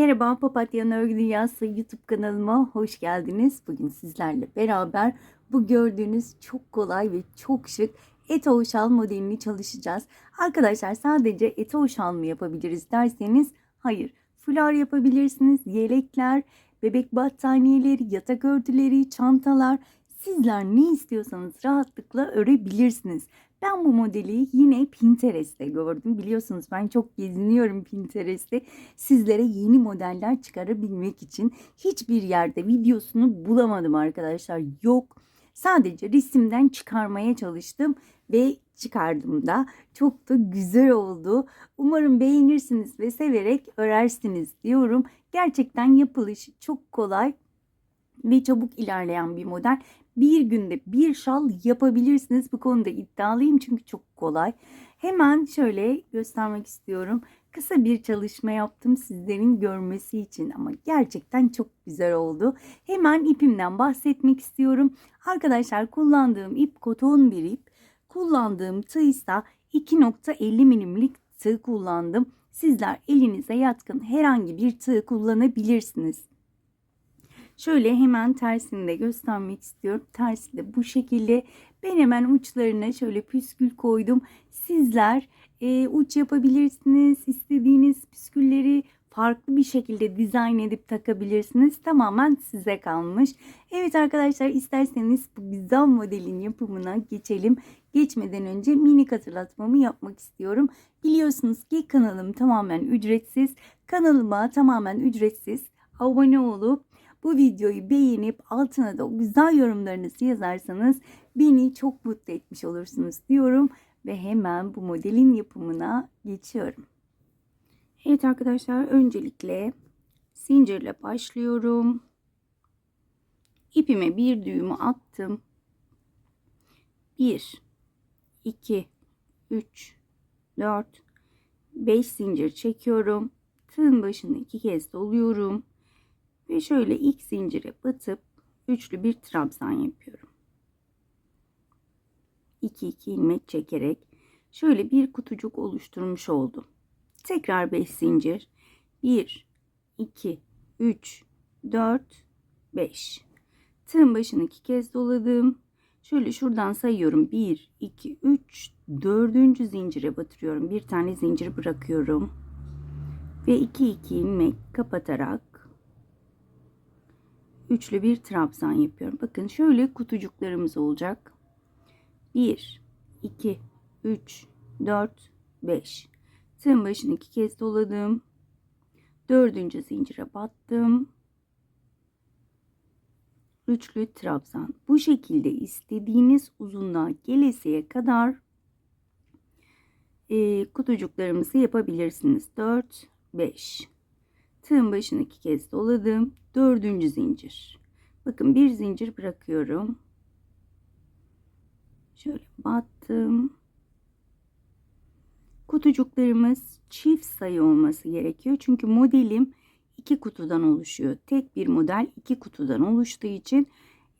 Merhaba Papatya'nın Örgü Dünyası YouTube kanalıma hoş geldiniz. Bugün sizlerle beraber bu gördüğünüz çok kolay ve çok şık Eto şal modelini çalışacağız. Arkadaşlar sadece Eto şal mı yapabiliriz derseniz hayır. Fular yapabilirsiniz, yelekler, bebek battaniyeleri, yatak örtüleri, çantalar. Sizler ne istiyorsanız rahatlıkla örebilirsiniz. Ben bu modeli yine Pinterest'te gördüm. Biliyorsunuz ben çok geziniyorum Pinterest'te. Sizlere yeni modeller çıkarabilmek için hiçbir yerde videosunu bulamadım arkadaşlar. Yok. Sadece resimden çıkarmaya çalıştım ve çıkardım da. Çok da güzel oldu. Umarım beğenirsiniz ve severek örersiniz diyorum. Gerçekten yapılışı çok kolay ve çabuk ilerleyen bir model bir günde bir şal yapabilirsiniz. Bu konuda iddialıyım çünkü çok kolay. Hemen şöyle göstermek istiyorum. Kısa bir çalışma yaptım sizlerin görmesi için ama gerçekten çok güzel oldu. Hemen ipimden bahsetmek istiyorum. Arkadaşlar kullandığım ip koton bir ip. Kullandığım tığ ise 2.50 milimlik tığ kullandım. Sizler elinize yatkın herhangi bir tığ kullanabilirsiniz. Şöyle hemen tersini de göstermek istiyorum. Tersi de bu şekilde. Ben hemen uçlarına şöyle püskül koydum. Sizler e, uç yapabilirsiniz. İstediğiniz püskülleri farklı bir şekilde dizayn edip takabilirsiniz. Tamamen size kalmış. Evet arkadaşlar isterseniz bu güzel modelin yapımına geçelim. Geçmeden önce minik hatırlatmamı yapmak istiyorum. Biliyorsunuz ki kanalım tamamen ücretsiz. Kanalıma tamamen ücretsiz abone olup bu videoyu beğenip altına da güzel yorumlarınızı yazarsanız beni çok mutlu etmiş olursunuz diyorum ve hemen bu modelin yapımına geçiyorum. Evet arkadaşlar öncelikle zincirle başlıyorum. İpime bir düğümü attım. 1 2 3 4 5 zincir çekiyorum. Tığın başını iki kez doluyorum. Ve şöyle ilk zincire batıp üçlü bir trabzan yapıyorum. 2 2 ilmek çekerek şöyle bir kutucuk oluşturmuş oldum. Tekrar 5 zincir. 1 2 3 4 5. Tığın başını iki kez doladım. Şöyle şuradan sayıyorum. 1 2 3 4. zincire batırıyorum. Bir tane zincir bırakıyorum. Ve 2 2 ilmek kapatarak üçlü bir trabzan yapıyorum. Bakın şöyle kutucuklarımız olacak. 1 2 3 4 5 tığın başını iki kez doladım. Dördüncü zincire battım. Üçlü trabzan. Bu şekilde istediğiniz uzunluğa gelesiye kadar e, kutucuklarımızı yapabilirsiniz. 4 5 tığın başını iki kez doladım. Dördüncü zincir. Bakın bir zincir bırakıyorum. Şöyle battım. Kutucuklarımız çift sayı olması gerekiyor. Çünkü modelim iki kutudan oluşuyor. Tek bir model iki kutudan oluştuğu için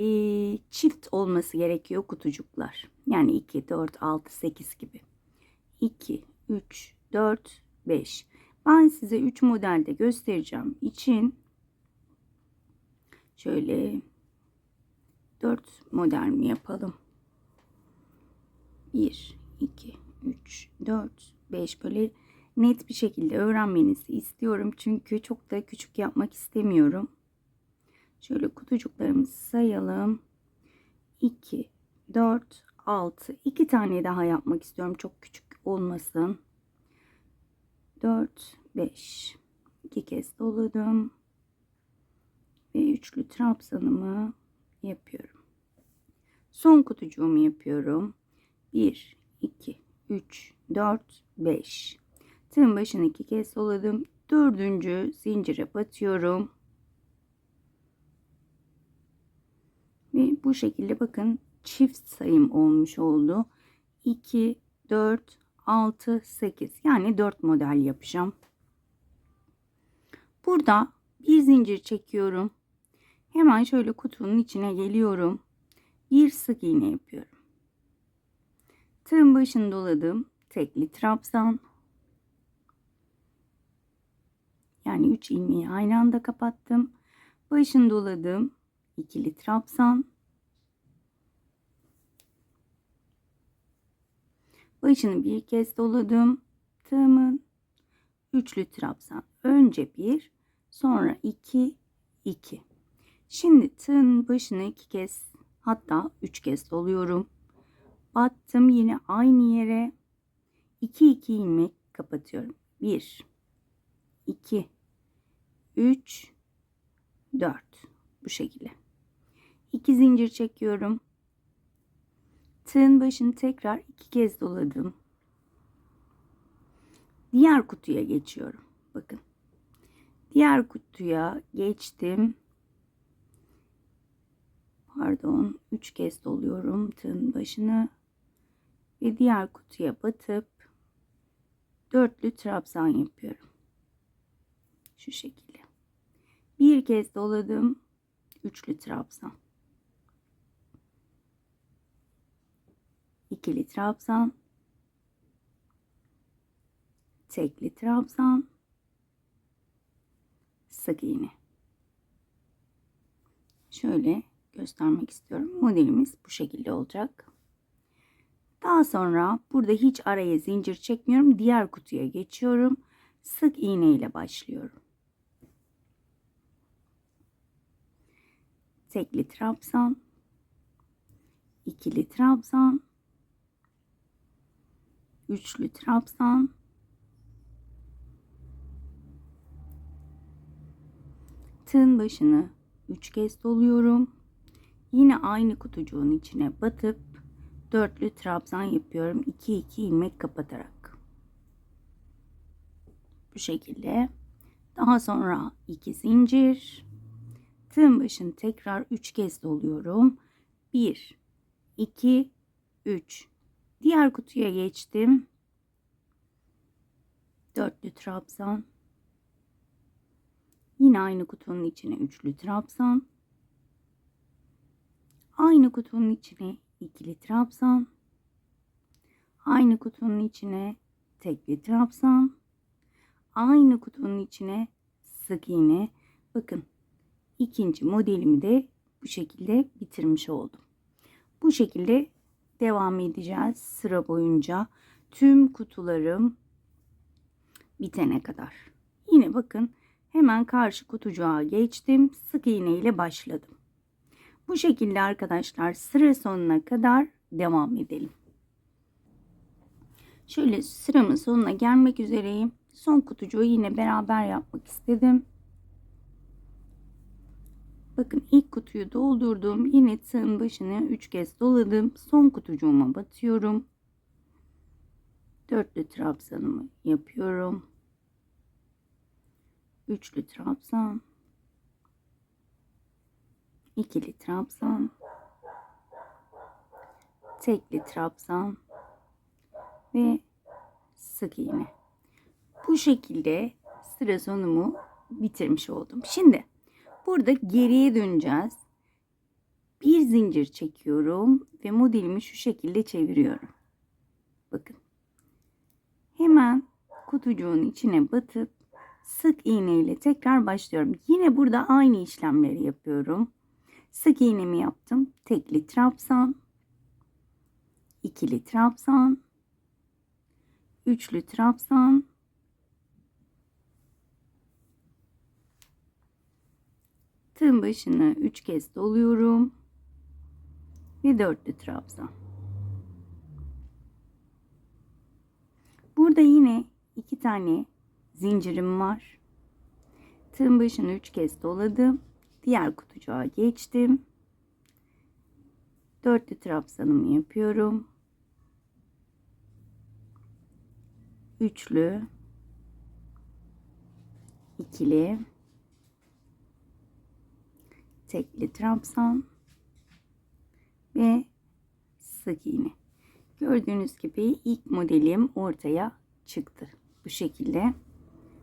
e, çift olması gerekiyor kutucuklar. Yani 2, 4, 6, 8 gibi. 2, 3, 4, 5. Ben size 3 modelde göstereceğim için şöyle 4 model mi yapalım? 1, 2, 3, 4, 5 böyle net bir şekilde öğrenmenizi istiyorum. Çünkü çok da küçük yapmak istemiyorum. Şöyle kutucuklarımızı sayalım. 2, 4, 6. 2 tane daha yapmak istiyorum. Çok küçük olmasın. 4, 5. 2 kez doladım. Ve üçlü trabzanımı yapıyorum. Son kutucuğumu yapıyorum. 1, 2, 3, 4, 5. Tığın başını iki kez doladım. Dördüncü zincire batıyorum. Ve bu şekilde bakın çift sayım olmuş oldu. 2, 4, 6, 8 yani 4 model yapacağım. Burada bir zincir çekiyorum. Hemen şöyle kutunun içine geliyorum. Bir sık iğne yapıyorum. Tığın başını doladım. Tekli trabzan. Yani 3 ilmeği aynı anda kapattım. Başını doladım. ikili trabzan. Başını bir kez doladım. Tığımın üçlü trabzan. Önce bir, sonra iki, iki. Şimdi tığın başını iki kez hatta üç kez doluyorum. Battım yine aynı yere. 2 2 ilmek kapatıyorum. 1 2 3 4 bu şekilde. 2 zincir çekiyorum. Tığın başını tekrar iki kez doladım. Diğer kutuya geçiyorum. Bakın. Diğer kutuya geçtim. Pardon, 3 kez doluyorum tığın başını ve diğer kutuya batıp dörtlü trabzan yapıyorum. Şu şekilde. Bir kez doladım. Üçlü trabzan. İkili trabzan. Tekli trabzan. Sık iğne. Şöyle göstermek istiyorum. Modelimiz bu şekilde olacak. Daha sonra burada hiç araya zincir çekmiyorum. Diğer kutuya geçiyorum. Sık iğne ile başlıyorum. Tekli trabzan, ikili trabzan, üçlü trabzan, tığın başını üç kez doluyorum. Yine aynı kutucuğun içine batıp dörtlü trabzan yapıyorum. 2 2 ilmek kapatarak. Bu şekilde. Daha sonra 2 zincir. Tığın başını tekrar 3 kez doluyorum. 1 2 3 Diğer kutuya geçtim. Dörtlü trabzan. Yine aynı kutunun içine üçlü trabzan. Aynı kutunun içine ikili trabzan. Aynı kutunun içine tekli trabzan. Aynı kutunun içine sık iğne. Bakın ikinci modelimi de bu şekilde bitirmiş oldum. Bu şekilde devam edeceğiz sıra boyunca. Tüm kutularım bitene kadar. Yine bakın hemen karşı kutucuğa geçtim. Sık iğne ile başladım. Bu şekilde arkadaşlar sıra sonuna kadar devam edelim. Şöyle sıramın sonuna gelmek üzereyim. Son kutucuğu yine beraber yapmak istedim. Bakın ilk kutuyu doldurdum. Yine tığın başını 3 kez doladım. Son kutucuğuma batıyorum. Dörtlü trabzanımı yapıyorum. Üçlü trabzan ikili trabzan, tekli trabzan ve sık iğne. Bu şekilde sıra sonumu bitirmiş oldum. Şimdi burada geriye döneceğiz. Bir zincir çekiyorum ve modelimi şu şekilde çeviriyorum. Bakın. Hemen kutucuğun içine batıp sık iğne ile tekrar başlıyorum. Yine burada aynı işlemleri yapıyorum. Sık iğnemi yaptım. Tekli trabzan, ikili trabzan, üçlü trabzan, tığın başını üç kez doluyorum ve dörtlü trabzan. Burada yine iki tane zincirim var. Tığın başını üç kez doladım Diğer kutucuğa geçtim. Dörtlü trabzanımı yapıyorum. Üçlü, ikili, tekli trabzan ve sık iğne. Gördüğünüz gibi ilk modelim ortaya çıktı. Bu şekilde.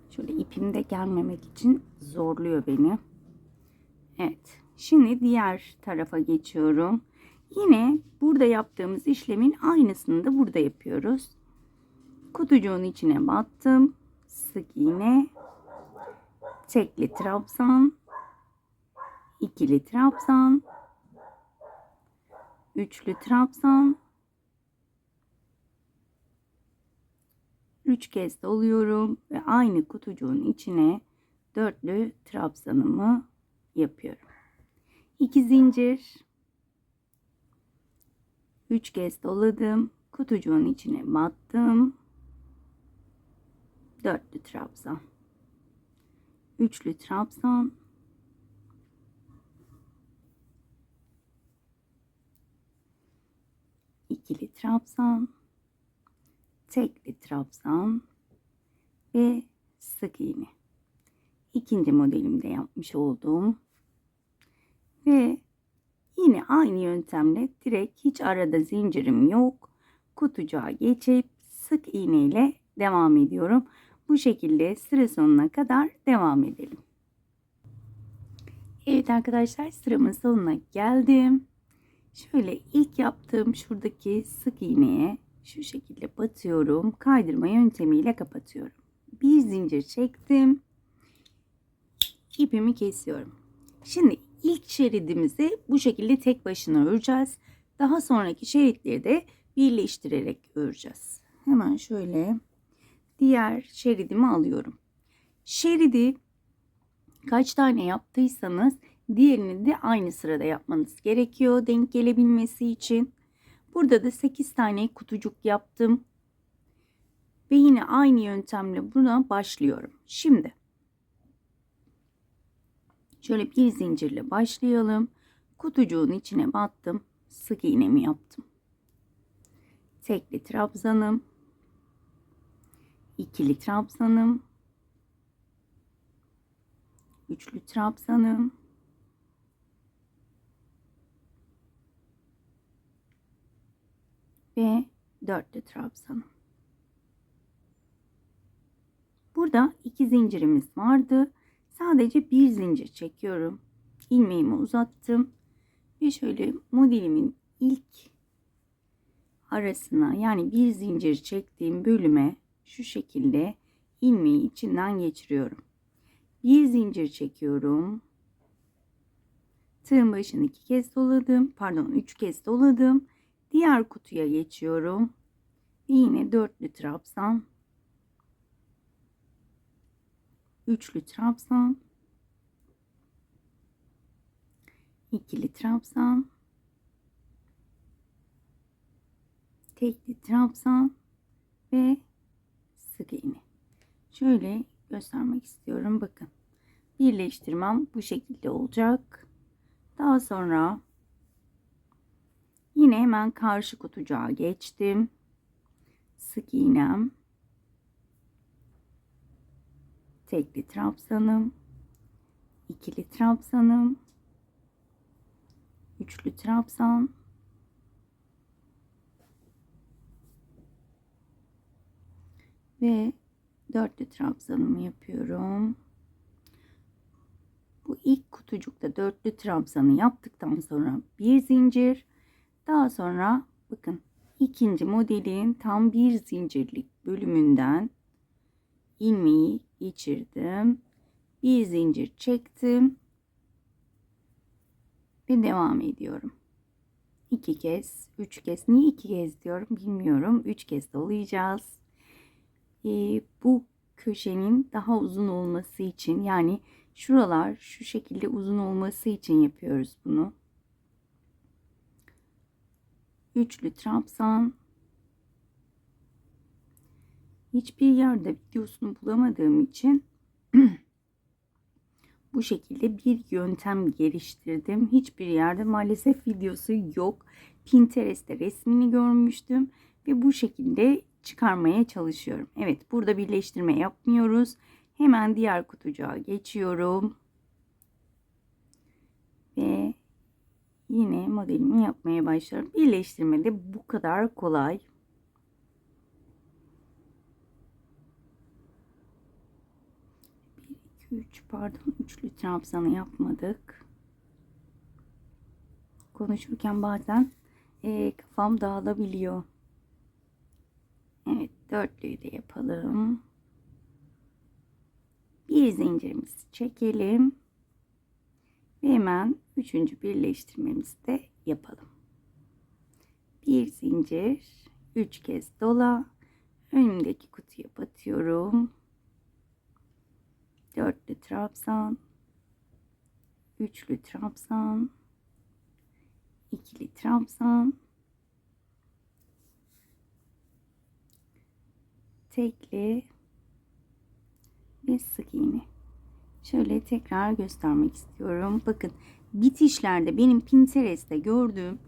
Şöyle ipim de gelmemek için zorluyor beni. Evet. Şimdi diğer tarafa geçiyorum. Yine burada yaptığımız işlemin aynısını da burada yapıyoruz. Kutucuğun içine battım. Sık iğne. tekli trabzan, ikili trabzan, üçlü trabzan, üç kez doluyorum ve aynı kutucuğun içine dörtlü trabzanımı yapıyorum. İki zincir, üç kez doladım, kutucuğun içine battım, dörtlü trabzan, üçlü trabzan, ikili trabzan, tekli trabzan ve sık iğne. İkinci modelimde yapmış olduğum ve yine aynı yöntemle direkt hiç arada zincirim yok. Kutucuğa geçip sık iğne ile devam ediyorum. Bu şekilde sıra sonuna kadar devam edelim. Evet arkadaşlar sıramın sonuna geldim. Şöyle ilk yaptığım şuradaki sık iğneye şu şekilde batıyorum. Kaydırma yöntemiyle kapatıyorum. Bir zincir çektim. İpimi kesiyorum. Şimdi ilk şeridimizi bu şekilde tek başına öreceğiz. Daha sonraki şeritleri de birleştirerek öreceğiz. Hemen şöyle diğer şeridimi alıyorum. Şeridi kaç tane yaptıysanız diğerini de aynı sırada yapmanız gerekiyor denk gelebilmesi için. Burada da 8 tane kutucuk yaptım. Ve yine aynı yöntemle buna başlıyorum. Şimdi şöyle bir zincirle başlayalım. Kutucuğun içine battım. Sık iğnemi yaptım. Tekli trabzanım. ikili trabzanım. Üçlü trabzanım. Ve dörtlü trabzanım. Burada iki zincirimiz vardı. Sadece bir zincir çekiyorum. İlmeğimi uzattım. Ve şöyle modelimin ilk arasına yani bir zincir çektiğim bölüme şu şekilde ilmeği içinden geçiriyorum. Bir zincir çekiyorum. Tığın başını iki kez doladım. Pardon üç kez doladım. Diğer kutuya geçiyorum. Yine dörtlü trabzan. Üçlü trabzan. ikili trabzan. Tekli trabzan ve sık iğne. Şöyle göstermek istiyorum. Bakın. Birleştirmem bu şekilde olacak. Daha sonra Yine hemen karşı kutucuğa geçtim. Sık iğnem. Tekli trabzanım. ikili trabzanım. Üçlü trabzan. Ve dörtlü trabzanımı yapıyorum. Bu ilk kutucukta dörtlü trabzanı yaptıktan sonra bir zincir daha sonra bakın ikinci modelin tam bir zincirlik bölümünden ilmeği geçirdim. Bir zincir çektim. Ve devam ediyorum. İki kez, üç kez. Niye iki kez diyorum bilmiyorum. Üç kez dolayacağız. Ee, bu köşenin daha uzun olması için yani şuralar şu şekilde uzun olması için yapıyoruz bunu üçlü trabzan hiçbir yerde videosunu bulamadığım için bu şekilde bir yöntem geliştirdim. Hiçbir yerde maalesef videosu yok. Pinterest'te resmini görmüştüm ve bu şekilde çıkarmaya çalışıyorum. Evet burada birleştirme yapmıyoruz. Hemen diğer kutucuğa geçiyorum. Ve yine modelimi yapmaya başlıyorum. Birleştirme de bu kadar kolay. Bir, iki, üç pardon üçlü trabzanı yapmadık. Konuşurken bazen e, kafam dağılabiliyor. Evet dörtlüyü de yapalım. Bir zincirimizi çekelim. Hemen üçüncü birleştirmemizi de yapalım. Bir zincir, üç kez dola. Önümdeki kutuya batıyorum. Dörtlü trabzan, üçlü trabzan, ikili trabzan, tekli ve sık iğne. Şöyle tekrar göstermek istiyorum. Bakın bitişlerde benim Pinterest'te gördüğüm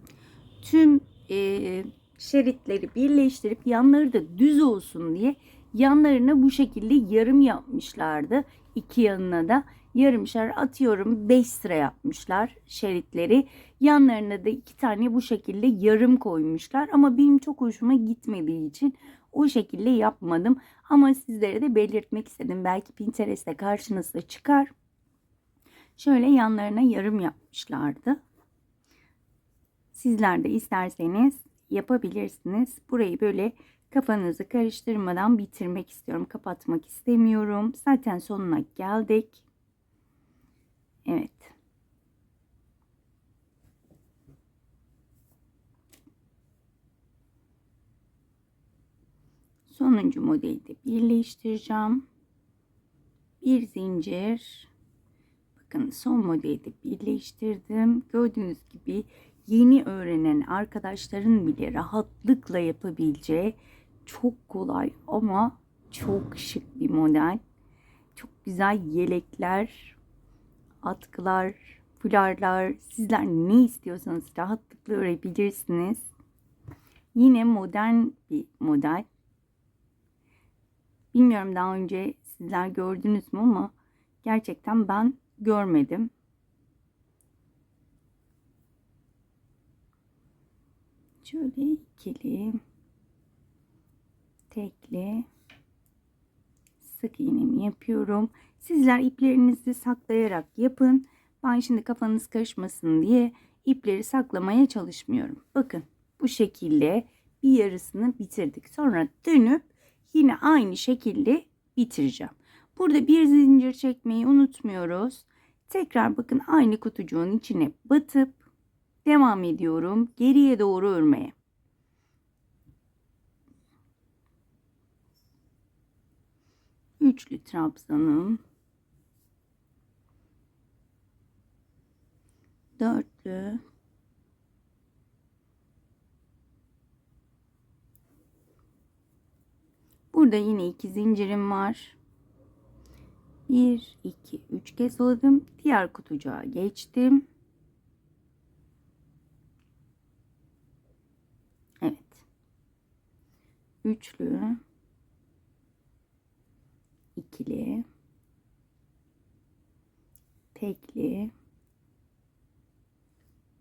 tüm e, şeritleri birleştirip yanları da düz olsun diye yanlarına bu şekilde yarım yapmışlardı. İki yanına da yarımşar atıyorum 5 sıra yapmışlar şeritleri. Yanlarına da iki tane bu şekilde yarım koymuşlar. Ama benim çok hoşuma gitmediği için o şekilde yapmadım. Ama sizlere de belirtmek istedim. Belki Pinterest'te karşınıza çıkar. Şöyle yanlarına yarım yapmışlardı. Sizler de isterseniz yapabilirsiniz. Burayı böyle kafanızı karıştırmadan bitirmek istiyorum. Kapatmak istemiyorum. Zaten sonuna geldik. Evet. Sonuncu modeli de birleştireceğim. Bir zincir. Bakın son modeli de birleştirdim. Gördüğünüz gibi yeni öğrenen arkadaşların bile rahatlıkla yapabileceği çok kolay ama çok şık bir model. Çok güzel yelekler, atkılar, fularlar. Sizler ne istiyorsanız rahatlıkla örebilirsiniz. Yine modern bir model. Bilmiyorum daha önce sizler gördünüz mü ama gerçekten ben görmedim. Şöyle ikili, tekli, sık iğnemi yapıyorum. Sizler iplerinizi saklayarak yapın. Ben şimdi kafanız karışmasın diye ipleri saklamaya çalışmıyorum. Bakın bu şekilde bir yarısını bitirdik. Sonra dönüp yine aynı şekilde bitireceğim. Burada bir zincir çekmeyi unutmuyoruz. Tekrar bakın aynı kutucuğun içine batıp devam ediyorum geriye doğru örmeye. Üçlü trabzanım. Dörtlü. Burada yine iki zincirim var. 1, 2, 3 kez doladım. Diğer kutucuğa geçtim. Evet. Üçlü. İkili. Tekli.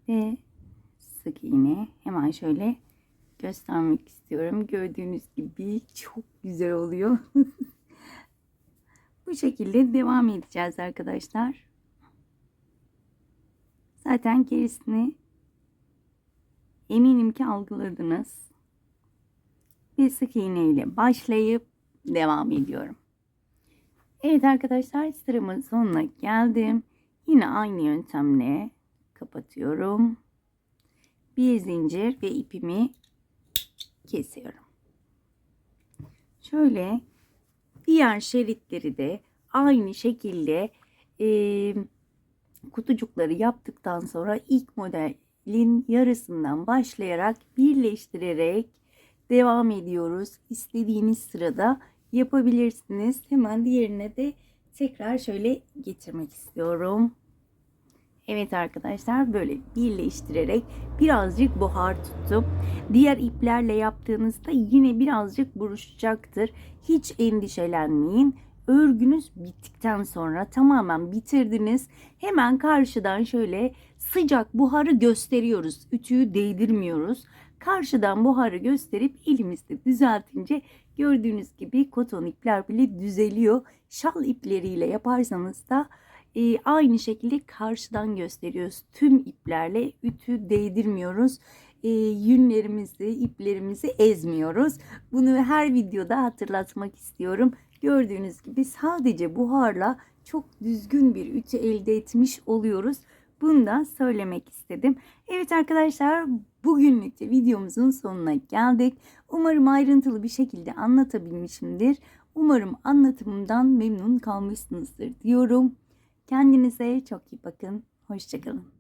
Ve sık iğne. Hemen şöyle göstermek istiyorum. Gördüğünüz gibi çok güzel oluyor. Bu şekilde devam edeceğiz arkadaşlar. Zaten gerisini eminim ki algıladınız. Bir sık iğne ile başlayıp devam ediyorum. Evet arkadaşlar sıramın sonuna geldim. Yine aynı yöntemle kapatıyorum. Bir zincir ve ipimi kesiyorum. Şöyle diğer şeritleri de aynı şekilde e, kutucukları yaptıktan sonra ilk modelin yarısından başlayarak birleştirerek devam ediyoruz. İstediğiniz sırada yapabilirsiniz. Hemen diğerine de tekrar şöyle getirmek istiyorum. Evet arkadaşlar böyle birleştirerek birazcık buhar tutup diğer iplerle yaptığınızda yine birazcık buruşacaktır. Hiç endişelenmeyin. Örgünüz bittikten sonra tamamen bitirdiniz. Hemen karşıdan şöyle sıcak buharı gösteriyoruz. Ütüyü değdirmiyoruz. Karşıdan buharı gösterip elimizde düzeltince gördüğünüz gibi koton ipler bile düzeliyor. Şal ipleriyle yaparsanız da e, aynı şekilde karşıdan gösteriyoruz. Tüm iplerle ütü değdirmiyoruz. e, yünlerimizi, iplerimizi ezmiyoruz. Bunu her videoda hatırlatmak istiyorum. Gördüğünüz gibi sadece buharla çok düzgün bir ütü elde etmiş oluyoruz. Bunu da söylemek istedim. Evet arkadaşlar bugünlük de videomuzun sonuna geldik. Umarım ayrıntılı bir şekilde anlatabilmişimdir. Umarım anlatımımdan memnun kalmışsınızdır diyorum. Kendinize çok iyi bakın. Hoşçakalın.